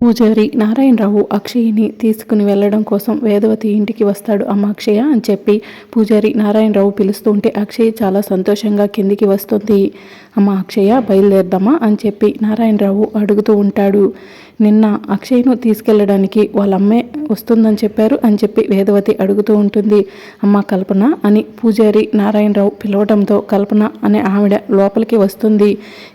పూజారి నారాయణరావు అక్షయ్ని తీసుకుని వెళ్ళడం కోసం వేదవతి ఇంటికి వస్తాడు అమ్మ అక్షయ అని చెప్పి పూజారి నారాయణరావు పిలుస్తూ ఉంటే అక్షయ్ చాలా సంతోషంగా కిందికి వస్తుంది. అమ్మ అక్షయ బయలుదేరదామా అని చెప్పి నారాయణరావు అడుగుతూ ఉంటాడు. నిన్న అక్షయ్ను తీసుకెళ్ళడానికి వాళ్ళ అమ్మే వస్తుందని చెప్పారు అని చెప్పి వేదవతి అడుగుతూ ఉంటుంది. అమ్మ కల్పన అని పూజారి నారాయణరావు పిలవడంతో కల్పన అనే ఆవిడ లోపలికి వస్తుంది.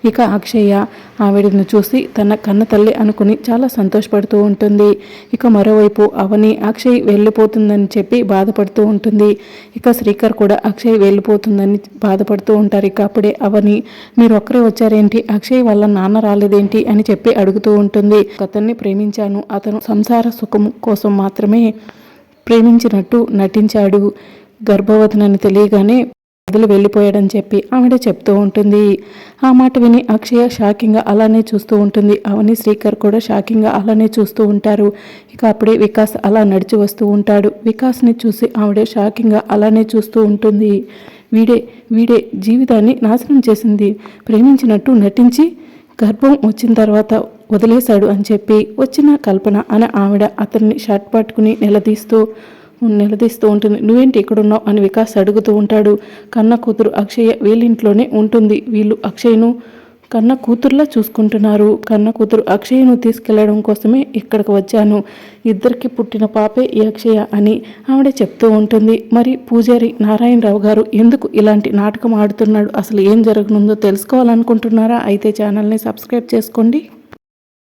ఇక అక్షయ్య ఆవిడను చూసి తన కన్న తల్లి అనుకుని చాలా సంతోషపడుతూ ఉంటుంది. ఇక మరోవైపు అవని అక్షయ్ వెళ్ళిపోతుందని చెప్పి బాధపడుతూ ఉంటుంది. ఇక శ్రీకర్ కూడా అక్షయ్ వెళ్ళిపోతుందని బాధపడుతూ ఉంటారు. ఇక అప్పుడే అవని మీరు ఒక్కరే వచ్చారేంటి? అక్షయ్ వాళ్ళ నాన్న రాలేదేంటి? అని చెప్పి అడుగుతూ ఉంటుంది. అతన్ని ప్రేమించాను. అతను సంసార సుఖం కోసం మాత్రమే ప్రేమించినట్టు నటించాడు గర్భవతినని తెలియగానే వదిలి వెళ్ళిపోయాడని చెప్పి ఆవిడ చెప్తూ ఉంటుంది. ఆ మాట విని అక్షయ షాకింగ్గా అలానే చూస్తూ ఉంటుంది. అవని శ్రీకర్ కూడా షాకింగ్గా అలానే చూస్తూ ఉంటారు. ఇక అప్పుడే వికాస్ అలా నడిచి వస్తూ ఉంటాడు. వికాస్ని చూసి ఆవిడ షాకింగ్గా అలానే చూస్తూ ఉంటుంది. వీడే వీడే జీవితాన్ని నాశనం చేసింది. ప్రేమించినట్టు నటించి గర్భం వచ్చిన తర్వాత వదిలేశాడు అని చెప్పి వచ్చిన కల్పన అని ఆవిడ అతన్ని షర్ట్ పట్టుకుని నిలదీస్తూ నిలదీస్తూ ఉంటుంది. నువ్వేంటి ఎక్కడున్నావు అని వికాస్ అడుగుతూ ఉంటాడు. కన్న కూతురు అక్షయ వీళ్ళింట్లోనే ఉంటుంది. వీళ్ళు అక్షయ్ను కన్న కూతురులా చూసుకుంటున్నారు. కన్న కూతురు అక్షయను తీసుకెళ్ళడం కోసమే ఇక్కడికి వచ్చాను. ఇద్దరికి పుట్టిన పాపే ఈ అక్షయ అని ఆవిడ చెప్తూ ఉంటుంది. మరి పూజారి నారాయణరావు గారు ఎందుకు ఇలాంటి నాటకం ఆడుతున్నాడు? అసలు ఏం జరగనుందో తెలుసుకోవాలనుకుంటున్నారా? అయితే ఛానల్ని సబ్స్క్రైబ్ చేసుకోండి.